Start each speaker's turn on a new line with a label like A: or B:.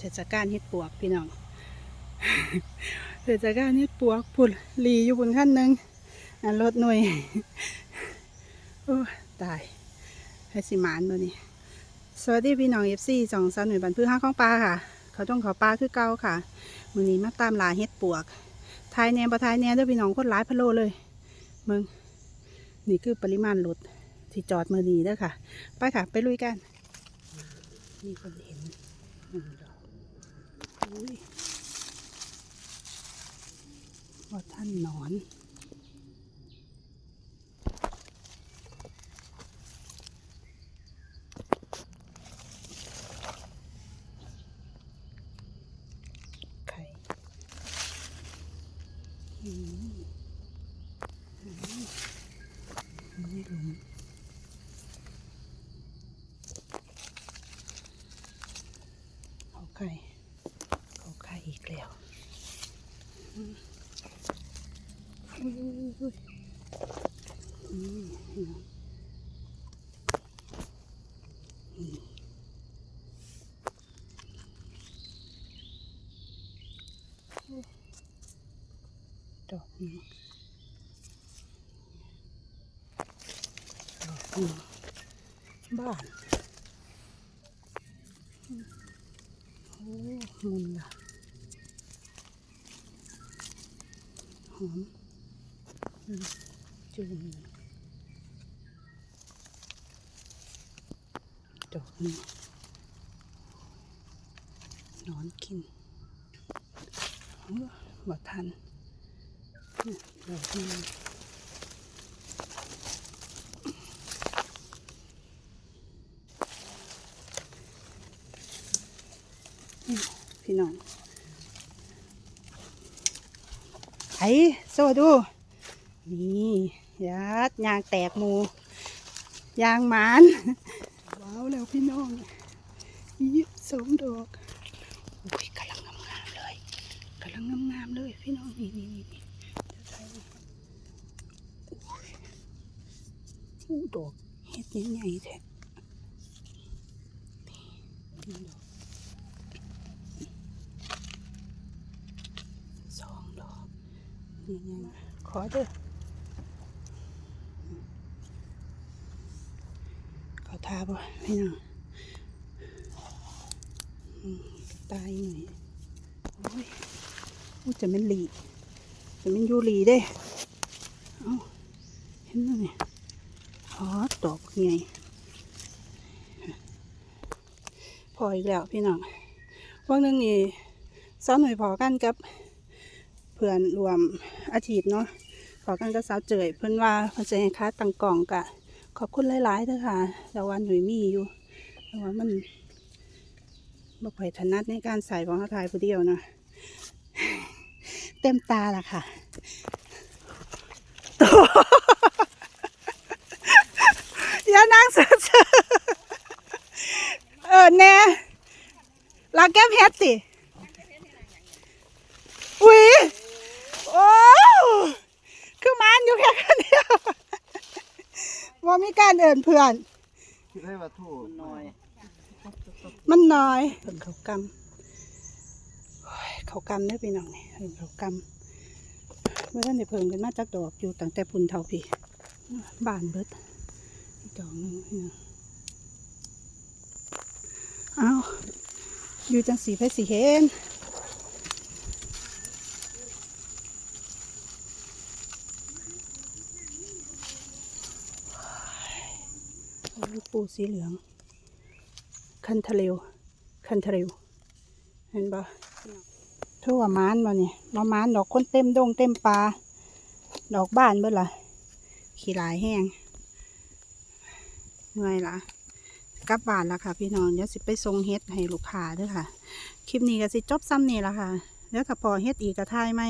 A: เทศกาลเฮ็ดปวกพี่น้องเทศกาลเฮ็ดปวกพุ่นลีอยู่บนขั้นหนึ่งอันรถหน่วยโอ้ตายให้สิมานตัวนี้ สวัสดีพี่น้องเอฟซีสองสาวหน่วยบันพื้ห้าของปลาค่ะ เขาต้องขอปลาคือเก่าค่ะมือนี้มาตามลาเฮ็ดปวกทายแหนบ่ทายแนเด้วยพี่น้องโคนร้ายพะโลเลยมึงนี่คือปริมาณรถที่จอดมือนี้เด้อค่ะ ไปค่ะ ไปลุยกัน มีคนเห็นอกอุ้ย ว่าท่านนอนไข่อืมอืมไม่รู้เขาไข่เขาไข่ อีกแล้วอืมอุ้ยอุ้ยอุ้ยอืมอืมอืมดอกนี้ดอกนี้บ้านอืมโอ้มุนละ หอมจุ่มดอกนี้นอนกินโอ้บ่ทันดอกนี้พี่น้อง ไอ้โซดู นี่ยัดยางแตกมู ยางหมานว้าวแล้วพี่น้องยี่สองดอกอุ้ยกำลังงามๆเลยกำลังงามๆเลยพี่น้องนี่นี่นี่นี่จะใส่อุ้ยหูดอกเห็ดใหญ่ๆแท้ดอกสองดอก นี่ไงขอเด้อเขาทาบ่พี่น้องตายหน่อยโอ้ยอู้จะเป็นหลีจะเป็นยูหลีเด้เอาเห็นไหมเนี่ยอ๋อดอกใหญ่พออีกแล้วพี่น้องวันหนึงนี่สาวหน่อยพอกันกับ พื่อนรวมอาชีพเนาะพอกันกับสาวเจยเพื่อนว่าเพื่อนจะให้ค้าตังกล่องกะขอบคุณหลายๆเด้อค่ะแต่วันหนุ่ยมีอยู่แต่ว่ามันบ่ค่อยถนัดในการใส่ของเขาทายผู้เดียวเนาะเต็มตาละค่ะอย่านั่งเสือเออแน่ลาแก้มเฮ็ดสิอุ้ย โอ้คือมันอยู่แค่คนเดียวว่ามีการเดินเพื่อน
B: คิดให้ว่าถูกน้อย
A: มันน้อยเพิ่งเขากำโอ้ยเขากำเนี่ยพี่น้องนี่เพิ่งเขากำเมื่อท่านได้เพิ่งกันมาจากดอกอยู่ตั้งแต่พุ่นเท่าพี่บานเบิดอีกดอกหนึงพี่น้องเอาอยู่จังสีไปสีเห็นโอ้ย ปูสีเหลือง คันทะเลวคันทะเลวเห็นปะทั่วมานบ่เนี่ยมามานดอกคนเต็มดงเต็มปลา ดอกบ้านเบิดล่ะขี้หลายแห้งเมื่อยละกลับบ้านละค่ะ พี่น้องเดี๋ยวสิไปส่งเฮ็ดให้ลูกค้าด้วยค่ะ คลิปนี้ก็สิจบซ้ำนี่ละค่ะ แล้วถ้าพอเฮ็ดอีกก็ทายไหม